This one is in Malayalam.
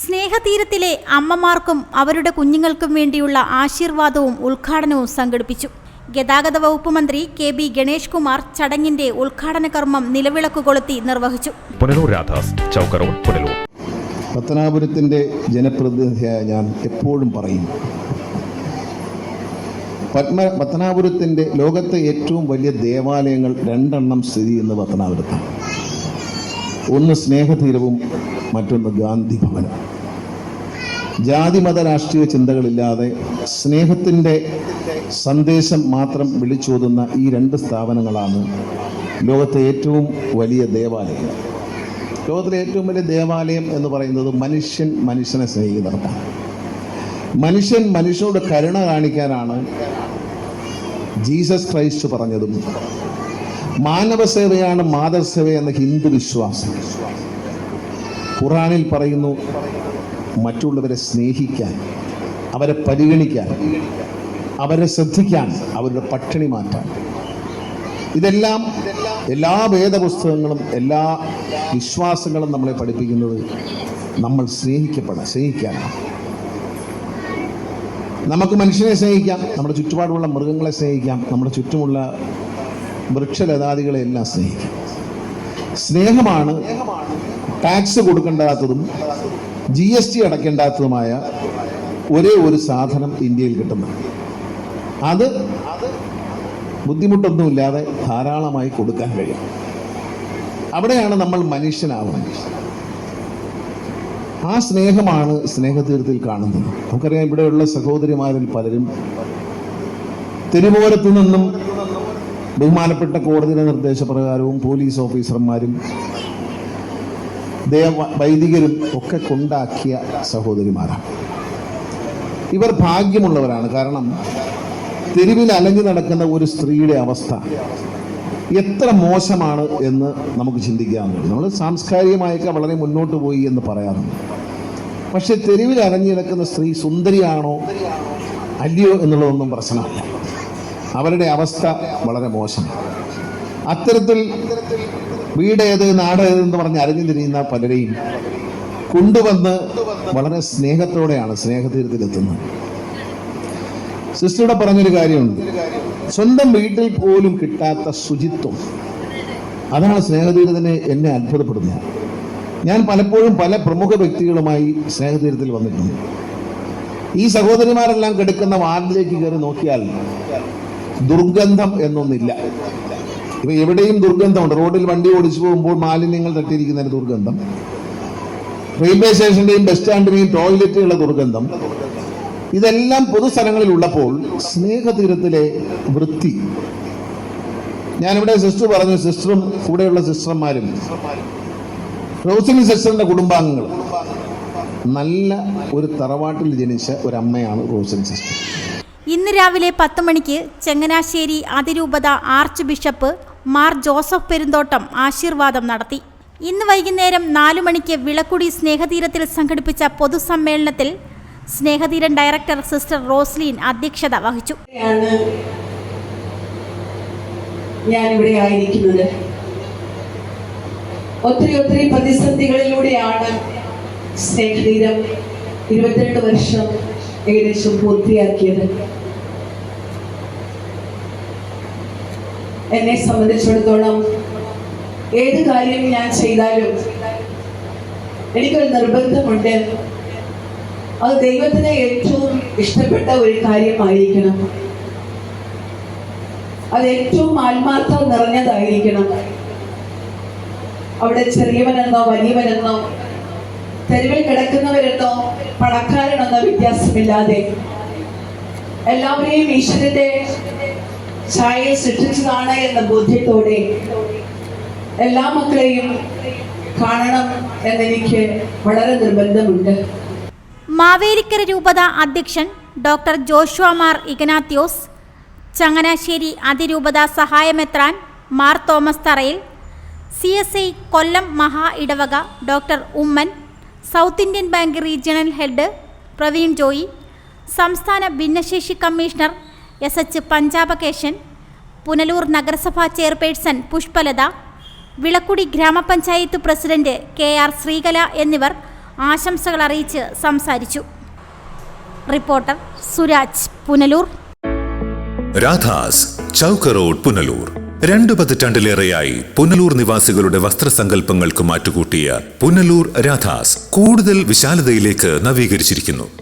സ്നേഹതീരത്തിലെ അമ്മമാർക്കും അവരുടെ കുഞ്ഞുങ്ങൾക്കും വേണ്ടിയുള്ള ആശീർവാദവും ഉദ്ഘാടനവും സംഘടിപ്പിച്ചു. ഗതാഗത വകുപ്പ് മന്ത്രി കെ ബി ഗണേഷ് കുമാർ ചടങ്ങിന്റെ ഉദ്ഘാടന കർമ്മം നിലവിളക്ക് കൊളുത്തി നിർവഹിച്ചു. പത്തനാപുരത്തിന്റെ പത്തനാപുരത്തിന്റെ ജനപ്രതിനിധിയായ ഞാൻ എപ്പോഴും പറയും പത്മ പത്തനാപുരത്തിന്റെ ലോകത്തെ ഏറ്റവും വലിയ ദേവാലയങ്ങൾ രണ്ടെണ്ണം സ്ഥിതി ചെയ്യുന്ന പത്തനാപുരത്താണ്. ഒന്ന് സ്നേഹതീരവും മറ്റൊന്ന് ഗാന്ധി ഭവനം. ജാതിമത രാഷ്ട്രീയ ചിന്തകളില്ലാതെ സ്നേഹത്തിന്റെ സന്ദേശം മാത്രം വിളിച്ചോതുന്ന ഈ രണ്ട് സ്ഥാപനങ്ങളാണ് ലോകത്തെ ഏറ്റവും വലിയ ദേവാലയം. ലോകത്തിലെ ഏറ്റവും വലിയ ദേവാലയം എന്ന് പറയുന്നത് മനുഷ്യൻ മനുഷ്യനെ സ്നേഹിതർക്കാണ് മനുഷ്യൻ മനുഷ്യനോട് കരുണ കാണിക്കാനാണ് ജീസസ് ക്രൈസ്റ്റ് പറഞ്ഞതും. മാനവസേവയാണ് മാതൃസേവ എന്ന ഹിന്ദു വിശ്വാസം. ഖുറാനിൽ പറയുന്നു മറ്റുള്ളവരെ സ്നേഹിക്കാൻ അവരെ പരിഗണിക്കാൻ അവരെ ശ്രദ്ധിക്കാൻ അവരുടെ പട്ടിണി മാറ്റാൻ. ഇതെല്ലാം എല്ലാ വേദപുസ്തകങ്ങളും എല്ലാ വിശ്വാസങ്ങളും നമ്മളെ പഠിപ്പിക്കുന്നത് നമ്മൾ സ്നേഹിക്കപ്പെടാം സ്നേഹിക്കാനാണ്. നമുക്ക് മനുഷ്യനെ സ്നേഹിക്കാം നമ്മുടെ ചുറ്റുപാടുമുള്ള മൃഗങ്ങളെ സ്നേഹിക്കാം നമ്മുടെ ചുറ്റുമുള്ള വൃക്ഷലതാദികളെ എല്ലാം സ്നേഹിക്കാം. സ്നേഹമാണ് ടാക്സ് കൊടുക്കേണ്ടാത്തതും ജി എസ് ടി അടയ്ക്കേണ്ടാത്തതുമായ ഒരേ ഒരു സാധനം ഇന്ത്യയിൽ കിട്ടുന്നു. അത് ബുദ്ധിമുട്ടൊന്നുമില്ലാതെ ധാരാളമായി കൊടുക്കാൻ കഴിയും. അവിടെയാണ് നമ്മൾ മനുഷ്യനാവുന്നത്. ആ സ്നേഹമാണ് സ്നേഹതീർത്ഥത്തിൽ കാണുന്നത്. നമുക്കറിയാം ഇവിടെയുള്ള സഹോദരിമാരിൽ പലരും തിരുവോരത്തു നിന്നും ബഹുമാനപ്പെട്ട കോടതിയുടെ നിർദ്ദേശപ്രകാരവും പോലീസ് ഓഫീസർമാരും ദേവ വൈദികരും ഒക്കെ കൊണ്ടാക്കിയ സഹോദരിമാരാണ് ഇവർ ഭാഗ്യമുള്ളവരാണ്. കാരണം തെരുവിൽ അലഞ്ഞു നടക്കുന്ന ഒരു സ്ത്രീയുടെ അവസ്ഥ എത്ര മോശമാണ് എന്ന് നമുക്ക് ചിന്തിക്കാവുന്നതാണ് നമ്മൾ സാംസ്കാരികമായൊക്കെ വളരെ മുന്നോട്ട് പോയി എന്ന് പറയാറുണ്ട്. പക്ഷെ തെരുവിൽ അലഞ്ഞു നടക്കുന്ന സ്ത്രീ സുന്ദരിയാണോ? അല്ലയോ എന്നുള്ളതൊന്നും പ്രശ്നമല്ല. അവരുടെ അവസ്ഥ വളരെ മോശമാണ്. അത്തരത്തിൽ വീട് ഏത് നാട് ഏതെന്ന് പറഞ്ഞ് അറിഞ്ഞു തിരിയുന്ന പലരെയും കൊണ്ടുവന്ന് വളരെ സ്നേഹത്തോടെയാണ് സ്നേഹതീരത്തിലെത്തുന്നത്. സിസ്റ്ററുടെ പറഞ്ഞൊരു കാര്യമുണ്ട്. സ്വന്തം വീട്ടിൽ പോലും കിട്ടാത്ത ശുചിത്വം. അതാണ് സ്നേഹതീരത്തിനെ എന്നെ അത്ഭുതപ്പെടുന്നത്. ഞാൻ പലപ്പോഴും പല പ്രമുഖ വ്യക്തികളുമായി സ്നേഹതീരത്തിൽ വന്നിട്ടുണ്ട്. ഈ സഹോദരിമാരെല്ലാം കിടക്കുന്ന വാർഡിലേക്ക് കയറി നോക്കിയാൽ ദുർഗന്ധം എന്നൊന്നില്ല. ഇപ്പൊ എവിടെയും ദുർഗന്ധമുണ്ട്. റോഡിൽ വണ്ടി ഓടിച്ചു പോകുമ്പോൾ മാലിന്യങ്ങൾ തട്ടിയിരിക്കുന്നതിന് ദുർഗന്ധം. റെയിൽവേ സ്റ്റേഷന്റെയും ബസ് സ്റ്റാൻഡിന്റെയും ടോയ്ലറ്റുകളുടെ ദുർഗന്ധം. ഇതെല്ലാം പൊതുസ്ഥലങ്ങളിൽ ഉള്ളപ്പോൾ സ്നേഹതീരത്തിലെ വൃത്തി. ഞാനിവിടെ സിസ്റ്റർ പറഞ്ഞു സിസ്റ്ററും കൂടെയുള്ള സിസ്റ്റർമാരും. റോസിനി സിസ്റ്ററിന്റെ കുടുംബാംഗങ്ങൾ. നല്ല ഒരു തറവാട്ടിൽ ജനിച്ച ഒരു അമ്മയാണ് റോസിനി സിസ്റ്റർ. ഇന്ന് രാവിലെ പത്ത് മണിക്ക് ചങ്ങനാശ്ശേരി അതിരൂപത archbishop Mar Joseph Perumthottam ആശീർവാദം നടത്തി. ഇന്ന് വൈകുന്നേരം നാലു മണിക്ക് വിളക്കുടി സ്നേഹതീരത്തിൽ സംഘടിപ്പിച്ച പൊതുസമ്മേളനത്തിൽ സ്നേഹതീരൻ ഡയറക്ടർ സിസ്റ്റർ റോസ്ലീൻ അധ്യക്ഷത വഹിച്ചു. ഞാനിവിടെ ആയിരിക്കുന്നത്. ഒത്തിരി ഒത്തിരി പ്രതിസന്ധികളിലൂടെയാണ് സ്നേഹതീരം ഇരുപത്തിരണ്ട് വർഷം ഏകദേശം പൂർത്തിയാക്കിയത്. എന്നെ സംബന്ധിച്ചിടത്തോളം ഏത് കാര്യം ഞാൻ ചെയ്താലും എനിക്കൊരു നിർബന്ധമുണ്ട്. അത് ദൈവത്തിന് ഏറ്റവും ഇഷ്ടപ്പെട്ട ഒരു കാര്യമായിരിക്കണം. അത് ഏറ്റവും ആത്മാർത്ഥം നിറഞ്ഞതായിരിക്കണം. അവിടെ ചെറിയവനെന്നോ വലിയവനെന്നോ തെരുവിൽ കിടക്കുന്നവരെന്നോ പണക്കാരനെന്നോ വ്യത്യാസമില്ലാതെ എല്ലാവരെയും ഈശ്വരന്റെ ഛായയിൽ സൃഷ്ടിച്ചതാണ് എന്ന ബോധ്യത്തോടെ എല്ലാ മക്കളെയും കാണണം എന്നെനിക്ക് വളരെ നിർബന്ധമുണ്ട്. മാവേലിക്കര രൂപത അധ്യക്ഷൻ doctor Joshua Mar Ignatius Changanassery അതിരൂപത സഹായമെത്രാൻ Mar Thomas Tharayil C S I Kollam മഹാ ഇടവക doctor Oommen South Indian Bank regional head Praveen Joy സംസ്ഥാന ഭിന്നശേഷി commissioner S H Panchapakesan Punalur നഗരസഭാ ചെയർപേഴ്സൺ പുഷ്പലത വിളക്കുടി ഗ്രാമപഞ്ചായത്ത് പ്രസിഡന്റ് കെ ആർ ശ്രീകല എന്നിവർ ആശംസകൾ അറിയിച്ച് സംസാരിച്ചു. റിപ്പോർട്ടർ സുരാജ് പുനലൂർ. രാധാസ് ചൗക്ക് റോഡ് പുനലൂർ. രണ്ടു പതിറ്റാണ്ടിലേറെയായി പുനലൂർ നിവാസികളുടെ വസ്ത്രസങ്കല്പങ്ങൾക്ക് മാറ്റുകൂട്ടിയ പുനലൂർ രാധാസ് കൂടുതൽ വിശാലതയിലേക്ക് നവീകരിച്ചിരിക്കുന്നു.